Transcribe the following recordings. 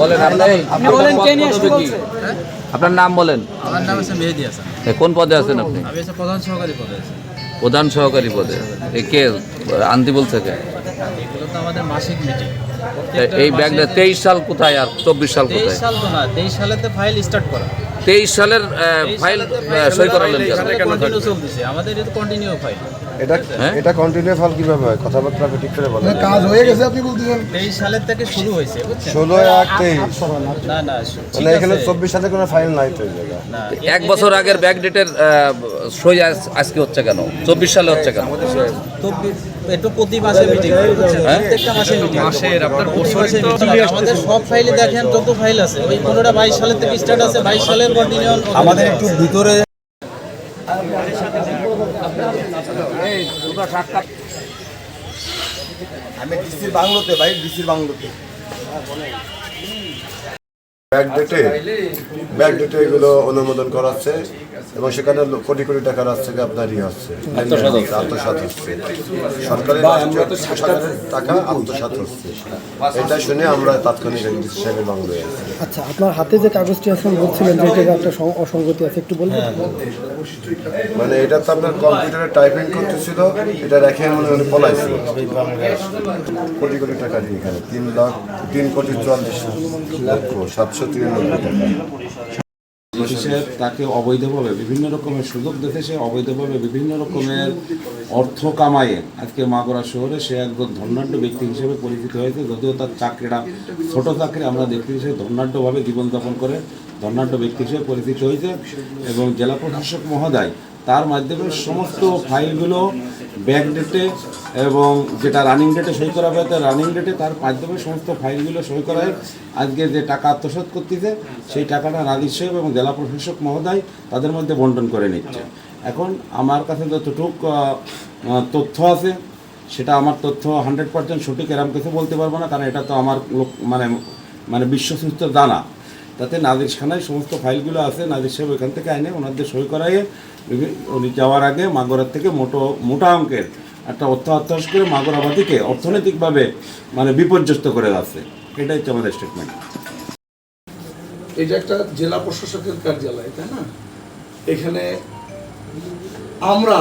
বলেন আপনি আপনি বলেন কে নিয়ে আপনার? বলছে? নাম বলেন। আমার নাম হচ্ছে মেহেদি হাসান। কোন পদে আছেন আপনি? আমি প্রধান সহকারী পদে আছি। প্রধান সহকারী পদে। এ কে? আনতে বলছে কে? এগুলো তো আমাদের মাসিক মিটিং এই ব্যাগটা তেইশ সাল কোথায় আর চব্বিশ সাল তেইশ কোথায়? সাল তো না তেইশ সালেতে ফাইল স্টার্ট করা। তেইশ সালের ফাইল সই করালেন আমাদের এটা কন্টিনিউ ফাইল এটা হ্যাঁ? এটা কন্টিনিউ ফল কীভাবে হয়? কথাবার্তা আপনি ঠিক করে বলেন। কাজ হয়ে গেছে আপনি বলতেছেন। তেইশ সালের থেকে শুরু হয়েছে বুঝছেন? ষোলো এক তেইশ। না না মানে এখানে আছে। চব্বিশ সালে কোনো ফাইল নাই তো এক বছর আগের ব্যাগ ডেটের সই আজকে হচ্ছে কেন? চব্বিশ সালে হচ্ছে কেন? তো প্রতি মাসে মিটিং হ্যাঁ? প্রত্যেকটা মাসে মিটিং মাসের আপনার প্রতি মাসে আমাদের সব ফাইলে দেখেন যত ফাইল আছে। ওই পনেরোটা বাইশ সালের থেকে স্টার্ট আছে বাইশ সালের কন্টিনিউ আমাদের একটু ভিতরে আমি ডিসির বাংলোতে ভাই ডিসির বাংলোতে। ব্যাক ডেটে ব্যাক ডেটে এগুলো অনুমোদন করাচ্ছে এবং সেখানে কোটি কোটি টাকার হচ্ছে কি আপনার ইয়ে হচ্ছে। আত্মসাত হচ্ছে। সরকারের টাকা আত্মসাত হচ্ছে। এটা শুনে আমরা তাৎক্ষণিক সাহেবের বাংলোয় আছি আচ্ছা আপনার হাতে যে কাগজটি এখন বলছিলেন যে এটা একটা অসঙ্গতি আছে একটু বলবেন? মানে এটা তো আপনার কম্পিউটারে টাইপিং করতেছিল এটা রেখে মনে মনে পলাইছিল কোটি কোটি টাকা দিয়ে এখানে তিন লাখ তিন কোটি চুয়াল্লিশ লক্ষ সাতশো তাকে অবৈধভাবে বিভিন্ন রকমের সুযোগ দেখে সে অবৈধভাবে বিভিন্ন রকমের অর্থ কামায়ে। আজকে মাগুরা শহরে সে একজন ধর্নাঢ্য ব্যক্তি হিসেবে পরিচিত হয়েছে, যদিও তার চাকরিটা, ছোট চাকরি আমরা দেখতে সে ধর্নাঢ্যভাবে জীবনযাপন করে ধর্নাঢ্য ব্যক্তি হিসেবে পরিচিত হয়েছে এবং জেলা প্রশাসক মহোদয় তার মাধ্যমে সমস্ত ফাইলগুলো ব্যাক ডেটে এবং যেটা রানিং ডেটে সই করা তার রানিং ডেটে তার মাধ্যমে সমস্ত ফাইলগুলো সই করায় আজকে যে টাকা আত্মসাৎ করতেছে, সেই টাকাটা রাজস্ব এবং জেলা প্রশাসক মহোদয় তাদের মধ্যে বন্টন করে নিচ্ছে। এখন আমার কাছে যতটুক তথ্য আছে, সেটা আমার তথ্য হান্ড্রেড পার্সেন্ট সঠিক, এরম কিছু বলতে পারব না, কারণ এটা তো আমার লোক মানে মানে বিশ্বসূত্র জানা। তাতে নাজিরখানায় সমস্ত ফাইলগুলো আছে, নাজির সাহেব এখান থেকে আইনে ওনাদের সই করাইয়ে উনি যাওয়ার আগে মাগরার থেকে মোটো, মোটা অঙ্কের একটা অর্থ আত্মসাৎ করে মাগরাবাদীকে অর্থনৈতিকভাবে মানে বিপর্যস্ত করে যাচ্ছে এটাই হচ্ছে আমাদের স্টেটমেন্ট এটা একটা জেলা প্রশাসকের কার্যালয়, তাই না? এখানে আমরা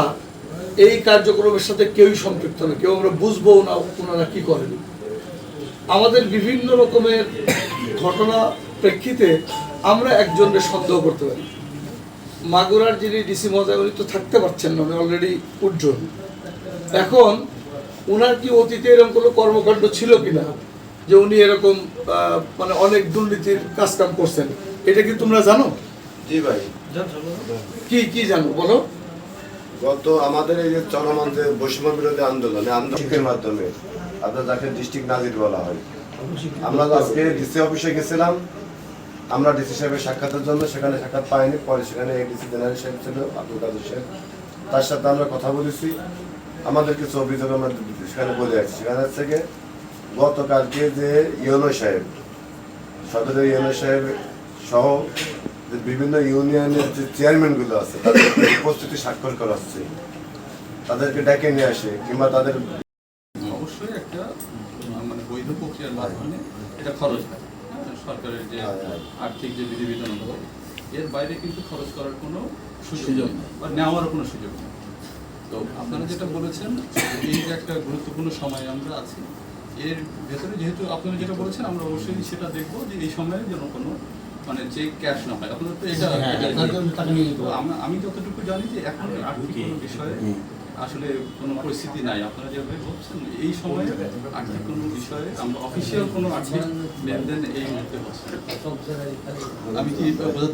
এই কার্যক্রমের সাথে কেউই সম্পৃক্ত না, কেউ আমরা বুঝব না ওনারা কি করেন। আমাদের বিভিন্ন রকমের ঘটনা প্রেক্ষিতে আমরা একজনকে সন্দেহ করতে পারি। মাগুরার যিনি ডিসি মহোদয় উনি তো থাকতে পারছেন না উনি অলরেডি উজ্জ্বল। এখন ওনার কি অতীতে এরকম কোনো কর্মকাণ্ড ছিল কিনা? যে উনি এরকম মানে অনেক দুর্নীতির কাজকাম করছেন এটা কি তোমরা জানো? জি ভাই। কি কি জানো? বলো। গত আমাদের এই যে চলমান যে বৈষম্য বিরোধী আন্দোলন আন্দোলনের মাধ্যমে আপনার যাকে ডিস্ট্রিক্ট নাজির বলা হয় আমরা আজকে ডিসি অফিসে গেছিলাম আমরা ডিসি সাহেবের সাক্ষাতের জন্য সেখানে সাক্ষাৎ পাইনি পরে সেখানে ডিসি জেনারেল সাহেব ছিল আব্দুল কাদের সাহেব। তার সাথে আমরা কথা বলেছি। আমাদের কিছু অভিযোগ আমরা সেখানে বলে যাচ্ছি সেখানে থেকে গতকালকে যে ইউনো সাহেব সদরের ইউনো সাহেব সহ যে বিভিন্ন ইউনিয়নের যে চেয়ারম্যানগুলো আছে তাদের উপস্থিতি স্বাক্ষর করা হচ্ছে। তাদেরকে ডেকে নিয়ে আসে কিংবা তাদের অবশ্যই একটা মানে বৈধ প্রক্রিয়ার মাধ্যমে এটা খরচ হ্যাঁ, সরকারের যে আর্থিক যে বিধিবিধান হলো এর বাইরে কিন্তু খরচ করার কোনো সুযোগ নেই বা নেওয়ারও কোনো সুযোগ নেই। তো আপনারা যেটা বলেছেন এই যে একটা গুরুত্বপূর্ণ সময় আমরা আছি এর ভেতরে যেহেতু আপনারা যেটা বলেছেন আমরা অবশ্যই সেটা দেখব যে এই সময়ে যেন কোনো মানে যে ক্যাশ না হয় আপনাদের তো এটা আমি যতটুকু জানি যে এখন আর্থিক কোনো বিষয়ে আসলে কোনো পরিস্থিতি নাই। আপনারা যেভাবে বলছেন এই সময়ে আর্থিক কোনো বিষয়ে আমরা অফিসিয়াল কোনো আর্থিক লেনদেন এই মুহূর্তে হচ্ছে আমি কি বোঝাতে